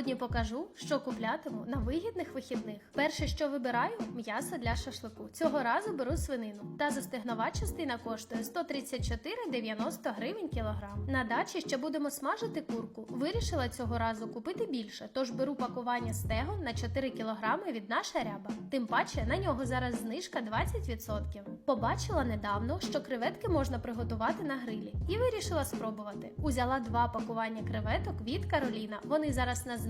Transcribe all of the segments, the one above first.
Сьогодні покажу, що куплятиму на вигідних вихідних. Перше, що вибираю м'ясо для шашлику. Цього разу беру свинину. Та застигнова частина коштує 134,90 гривень кілограм. На дачі ще будемо смажити курку. Вирішила цього разу купити більше, тож беру пакування стегон на 4 кілограми від наша ряба. Тим паче на нього зараз знижка 20%. Побачила недавно, що креветки можна приготувати на грилі, і вирішила спробувати. Узяла два пакування креветок від Кароліна. Вони зараз на знижці,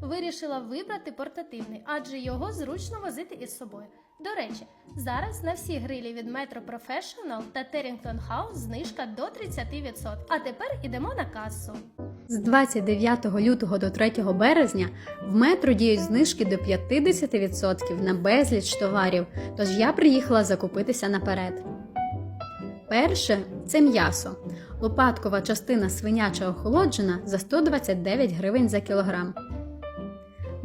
Вирішила вибрати портативний, адже його зручно возити із собою. До речі, зараз на всі грилі від Metro Professional та Terrington House знижка до 30%. А тепер ідемо на касу. З 29 лютого до 3 березня в метро діють знижки до 50% на безліч товарів, тож я приїхала закупитися наперед. Перше це м'ясо. Лопаткова частина свиняча охолоджена за 129 гривень за кілограм.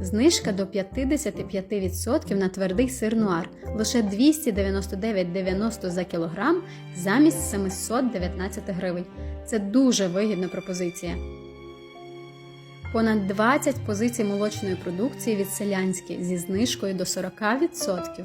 Знижка до 55% на твердий сир нуар лише 299,90 за кілограм замість 719 гривень. Це дуже вигідна пропозиція. Понад 20 позицій молочної продукції від селянські зі знижкою до 40%.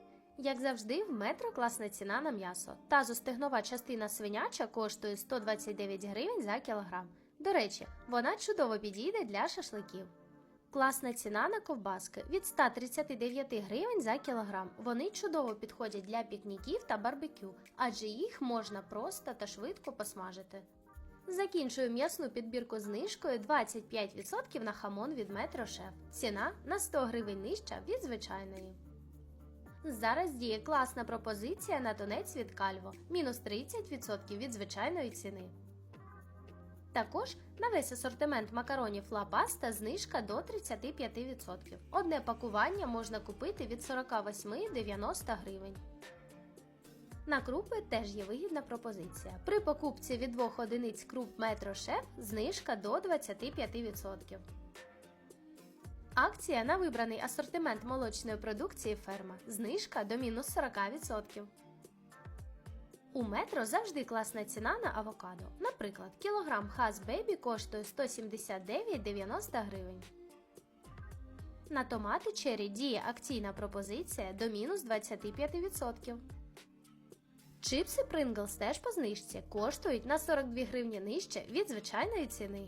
Як завжди, в метро класна ціна на м'ясо. Тазостегнова частина свиняча коштує 129 гривень за кілограм. До речі, вона чудово підійде для шашликів. Класна ціна на ковбаски від 139 гривень за кілограм. Вони чудово підходять для пікніків та барбекю, адже їх можна просто та швидко посмажити. Закінчую м'ясну підбірку знижкою 25% на хамон від Метро Шеф. Ціна на 100 гривень нижча від звичайної. Зараз діє класна пропозиція на тунець від Кальво мінус 30% від звичайної ціни. Також на весь асортимент макаронів Ла Паста знижка до 35%. Одне пакування можна купити від 48,90 гривень. На крупи теж є вигідна пропозиція. При покупці від двох одиниць круп Метро Шеф знижка до 25%. Акція на вибраний асортимент молочної продукції ферма. Знижка до мінус 40%. У метро завжди класна ціна на авокадо. Наприклад, кілограм Хас Бейбі коштує 179,90 гривень. На томати черрі діє акційна пропозиція до мінус 25%. Чипси Pringles теж по знижці коштують на 42 гривні нижче від звичайної ціни.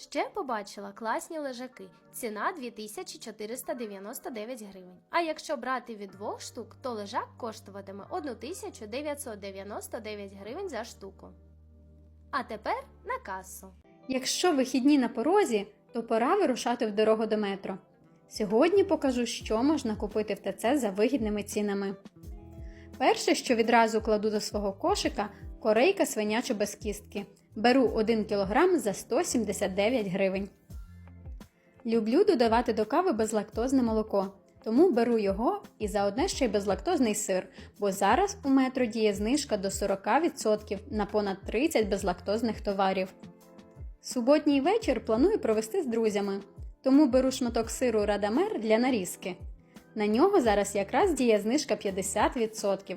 Ще побачила класні лежаки. Ціна 2499 гривень. А якщо брати від двох штук, то лежак коштуватиме 1999 гривень за штуку. А тепер на касу. Якщо вихідні на порозі, то пора вирушати в дорогу до метро. Сьогодні покажу, що можна купити в ТЦ за вигідними цінами. Перше, що відразу кладу до свого кошика, корейка свиняча без кістки. Беру 1 кг за 179 гривень. Люблю додавати до кави безлактозне молоко, тому беру його і заодне ще й безлактозний сир, бо зараз у метро діє знижка до 40% на понад 30 безлактозних товарів. Суботній вечір планую провести з друзями, тому беру шматок сиру Радамер для нарізки. На нього зараз якраз діє знижка 50%,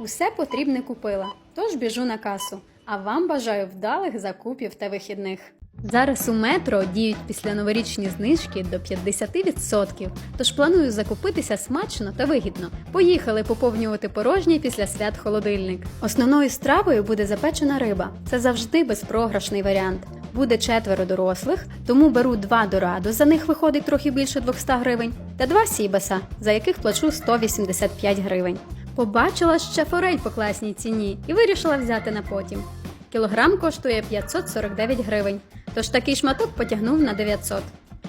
Усе потрібне купила, тож біжу на касу. А вам бажаю вдалих закупів та вихідних. Зараз у метро діють після новорічні знижки до 50%, тож планую закупитися смачно та вигідно. Поїхали поповнювати порожній після свят холодильник. Основною стравою буде запечена риба. Це завжди безпрограшний варіант. Буде четверо дорослих, тому беру два дораду, за них виходить трохи більше 200 гривень, та два сібаса, за яких плачу 185 гривень. Побачила ще форель по класній ціні і вирішила взяти на потім. Кілограм коштує 549 гривень, тож такий шматок потягнув на 900.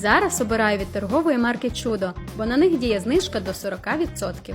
Зараз обираю від торгової марки Чудо, бо на них діє знижка до 40%.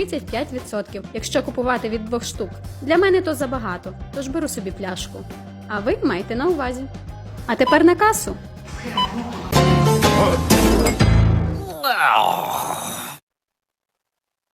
35%, якщо купувати від двох штук. Для мене то забагато, тож беру собі пляшку. А ви майте на увазі. А тепер на касу.